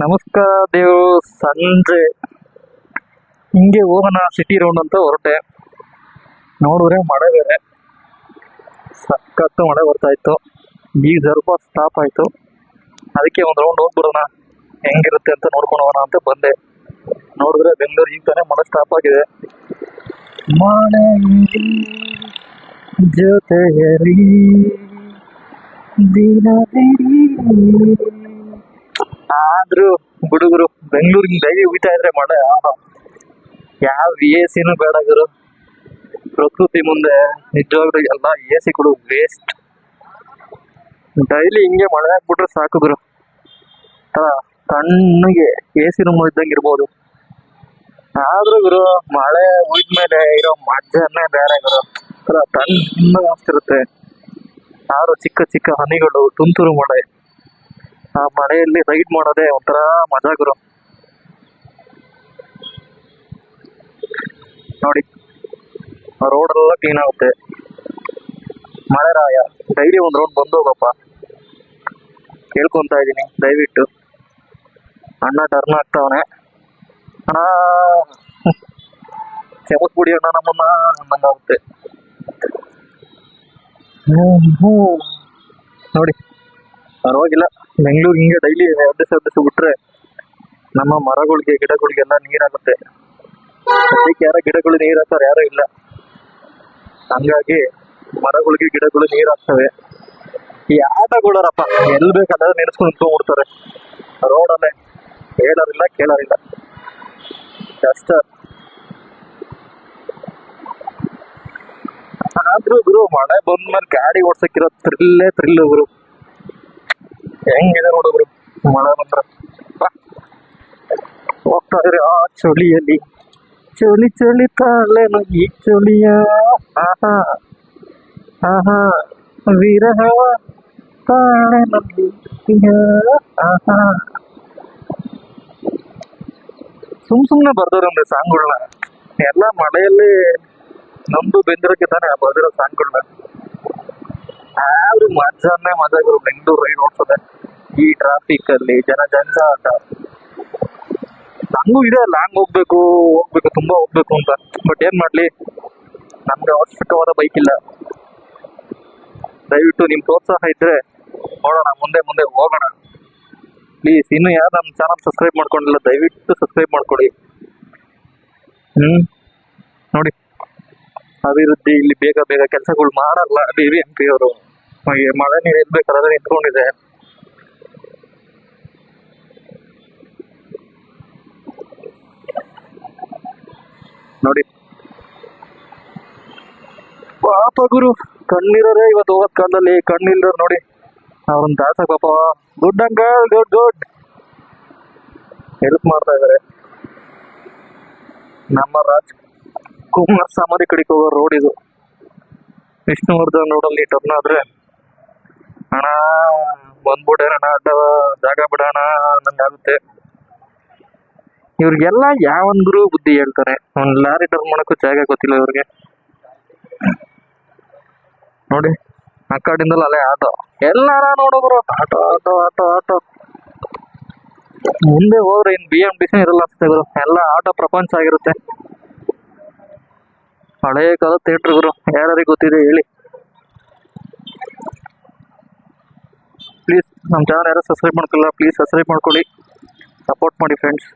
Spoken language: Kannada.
ನಮಸ್ಕಾರ ದೇವ್ ಸಂಜೆ. ಹಿಂಗೆ ಹೋಗೋಣ ಸಿಟಿ ರೌಂಡ್ ಅಂತ ಹೊರಟೆ. ನೋಡಿದ್ರೆ ಮಳೆ ಬೇರೆ. ಸಖತ್ತು ಮಳೆ ಬರ್ತಾ ಇತ್ತು. ಈಗ ಸ್ವಲ್ಪ ಸ್ಟಾಪ್ ಆಯಿತು. ಅದಕ್ಕೆ ಒಂದು ರೌಂಡ್ ಹೋಗ್ಬಿಡೋಣ. ಹೆಂಗಿರುತ್ತೆ ಅಂತ ನೋಡ್ಕೊಂಡು ಹೋಗೋಣ ಅಂತ ಬಂದೆ. ನೋಡಿದ್ರೆ ಬೆಂಗಳೂರು ಈಗ ತಾನೇ ಮಳೆ ಸ್ಟಾಪ್ ಆಗಿದೆ. ಮಳೆ ದಿನ ದಿನವಿಡೀ. ಆದ್ರೂ ಹುಡುಗರು ಬೆಂಗಳೂರಿಗೆ ಡೈಲಿ ಉಯ್ತಾ ಇದ್ರೆ ಮಳೆ. ಯಾವ ಎ ಸಿನೂ ಬೇಡ ಗುರು. ಪ್ರಕೃತಿ ಮುಂದೆ ನಿಜವಾಗ್ಲೂ ಎಲ್ಲ ಎ ಸಿಗಳು ವೇಸ್ಟ್ ಡೈಲಿ ಹಿಂಗೆ ಮಳೆ ಹಾಕ್ಬಿಟ್ರೆ ಸಾಕು ಗುರು. ತಣ್ಣಗೆ ಎ ಸಿ ರೂಮ್ ಇದ್ದಂಗೆ ಇರ್ಬೋದು. ಆದ್ರೂ ಗುರು, ಮಳೆ ಉಯ್ದ್ಮೇಲೆ ಇರೋ ಮಜ್ಜನ್ನೇ ಬೇರೆ ಗುರು. ತಣ್ಣ ಅನ್ಸ್ತಿರುತ್ತೆ ಯಾರು ಚಿಕ್ಕ ಚಿಕ್ಕ ಹನಿಗಳು ತುಂತುರು ಮಳೆ. ಆ ಮಳೆಯಲ್ಲಿ ರೈಡ್ ಮಾಡೋದೇ ಒಂಥರ ಮಜಾ ಗುರು. ನೋಡಿ ರೋಡ್ ಎಲ್ಲ ಕ್ಲೀನ್ ಆಗುತ್ತೆ. ಮಳೆ ರಾಯ ಡೈಲಿ ಒಂದು ರೋಡ್ ಬಂದು ಹೋಗಪ್ಪ. ಕೇಳ್ಕೊಂತ ಇದೀನಿ ದಯವಿಟ್ಟು. ಅಣ್ಣ ಟರ್ನ್ ಆಗ್ತಾವನೆ. ಅಣ್ಣ ಕ್ಷಮಿಸ್ಬಿಡಿ ಅಣ್ಣ, ನಮ್ಮನ್ನ ಅನ್ನಂಗಾಗುತ್ತೆ ನೋಡಿ, ಪರವಾಗಿಲ್ಲ. ಬೆಂಗಳೂರು ಹಿಂಗೆ ಡೈಲಿ ಎಬ್ಬಿಸಿ ಎಬ್ಬಿಸಿ ಬಿಟ್ರೆ ನಮ್ಮ ಮರಗಳಿಗೆ, ಗಿಡಗಳಿಗೆಲ್ಲ ನೀರಾಗುತ್ತೆ. ಅದಕ್ಕೆ ಯಾರ ಗಿಡಗಳು ನೀರು ಹಾಕ್ತಾರೆ, ಯಾರೂ ಇಲ್ಲ. ಹಂಗಾಗಿ ಮರಗಳಿಗೆ ಗಿಡಗಳು ನೀರು ಹಾಕ್ತವೆ. ಈ ಆಟಗಳರಪ್ಪ, ಎಲ್ಲಿ ಬೇಕಾದ್ರೆ ನೆನೆಸ್ಕೊಂಡು ನಿಂತ್ಕೊಂಡ್ಬಿಡ್ತಾರೆ. ರೋಡಲ್ಲೇ ಹೇಳೋರಿಲ್ಲ, ಕೇಳೋರಿಲ್ಲ. ಕಷ್ಟ ಆದ್ರೂ ಗುರು, ಮಳೆ ಬಂದ್ಮೇಲೆ ಗಾಡಿ ಓಡ್ಸಕ್ಕಿರೋ ಥ್ರಿಲ್ಲೇ ಥ್ರಿಲ್ ಗುರು. ಹೆಂಗಿದೆ ನೋಡು ಗುರು ಮಳೆ ಬಂದ್ರೆ ಬಾ. ಹೋಗ್ತಾ ಇದ್ರೆ ಆ ಚಳಿಯಲ್ಲಿ ಚಳಿ ಚಳಿ ತಾಳೇನು ಈ ಚಳಿಯ ಆಹಾ ಆಹಾ ವಿರಹ ತಾಳೇನಲ್ಲಿ ಆಹಾ ಸುಮ್ ಸುಮ್ನೆ ಬರ್ದವ್ರಂದ್ರೆ ಸಾಂಗ್ಗಳನ್ನ ಎಲ್ಲ ಮಳೆಯಲ್ಲಿ ನಮ್ದು ಬೆಂದಿರೋಕೆ ತಾನೇ ಬರ್ದಿರೋ ಸಾಂಗ್ಗಳನ್ನ ಆದ್ರೂ ಮಜಾನೇ ಮಜಾ ಗುರು ಬೆಂಗಳೂರು ರೈಡ್ ಈ ಟ್ರಾಫಿಕ್ ಅಲ್ಲಿ ಜನ ಜಂಜಾಟ. ನಂಗೂ ಇದೆ ಲಾಂಗ್ ಹೋಗ್ಬೇಕು ಹೋಗ್ಬೇಕು, ತುಂಬಾ ಹೋಗ್ಬೇಕು ಅಂತ. ಬಟ್ ಏನ್ ಮಾಡ್ಲಿ? ನಮ್ಗೆ ಅವಶ್ಯಕವಾದ ಬೈಕ್ ಇಲ್ಲ. ದಯವಿಟ್ಟು ನಿಮ್ ಪ್ರೋತ್ಸಾಹ ಇದ್ರೆ ನೋಡೋಣ, ಮುಂದೆ ಮುಂದೆ ಹೋಗೋಣ. ಪ್ಲೀಸ್ ಇನ್ನು ಯಾರು ನಮ್ಮ ಚಾನಲ್ ಸಬ್ಸ್ಕ್ರೈಬ್ ಮಾಡ್ಕೊಂಡಿಲ್ಲ, ದಯವಿಟ್ಟು ಸಬ್ಸ್ಕ್ರೈಬ್ ಮಾಡ್ಕೊಳ್ಳಿ ಹ್ಮ್? ನೋಡಿ. ಅಭಿವೃದ್ಧಿ, ಇಲ್ಲಿ ಬೇಗ ಬೇಗ ಕೆಲಸಗಳು ಮಾಡಲ್ಲ ಪಿ ಅವರು. ಮಳೆ ನೀರು ಎಲ್ಬೇಕಾದ್ರೆ ನಿಂತ್ಕೊಂಡಿದೆ ನೋಡಿ. ಪಾಪ ಗುರು ಕಣ್ಣಿರೋರೇ ಇವತ್ತು ಹೋಗೋದ್ ಕಾಲದಲ್ಲಿ ಕಣ್ಣಿಲ್ದವ್ರು ನೋಡಿ ಅವ್ರನ್ನ ದಾಸ ಪಾಪ. Good uncle, good good. Help ಮಾಡ್ತಾ ಇದಾರೆ. ನಮ್ಮ ರಾಜ್ ಕುಮಾರ್ ಸಮಾಧಿ ಕಡೆಗೆ ಹೋಗೋ ರೋಡ್ ಇದು. ವಿಷ್ಣುವರ್ಧನ್ ರೋಡಲ್ಲಿ ಟರ್ನ್ ಆದ್ರೆ ಅಣ್ಣ ಅಣ್ಣ ಅಡ್ಡ ಜಾಗ ಬಿಡೋಣ ಆಗುತ್ತೆ. ಇವ್ರಿಗೆಲ್ಲ ಯಾವಂದ್ರು ಬುದ್ಧಿ ಹೇಳ್ತಾರೆ. ಒಂದ್ ಲಾರಿ ಟರ್ನ್ ಮಾಡಕ್ಕೂ ಜಾಗ ಗೊತ್ತಿಲ್ಲ ಇವ್ರಿಗೆ. ನೋಡಿ, ಆ ಕಡೆಯಿಂದಲೂ ಅಲ್ಲೇ ಆಟೋ. ಎಲ್ಲಾರ ನೋಡಿದ್ರು ಆಟೋ ಆಟೋ ಆಟೋ ಆಟೋ ಮುಂದೆ ಹೋದ್ರೆ ಇನ್ ಬಿ ಎಂ ಸಿ ಇರಲ್ಲ ಅನ್ಸುತ್ತೆ ಎಲ್ಲ ಆಟೋ ಪ್ರಪಂಚ ಆಗಿರುತ್ತೆ. ಹಳೇ ಕಾಲ ಥಿಯೇಟ್ರ್ ಗುರು. ಯಾರಿಗೆ ಗೊತ್ತಿದೆ ಹೇಳಿ ಪ್ಲೀಸ್ ನಮ್ಮ ಚಾನಲ್ ಯಾರು ಸಬ್ಸ್ಕ್ರೈಬ್ ಮಾಡ್ಕೊಳ್ಳಲ್ಲ ಪ್ಲೀಸ್ ಸಬ್ಸ್ಕ್ರೈಬ್ ಮಾಡ್ಕೊಳ್ಳಿ. ಸಪೋರ್ಟ್ ಮಾಡಿ ಫ್ರೆಂಡ್ಸ್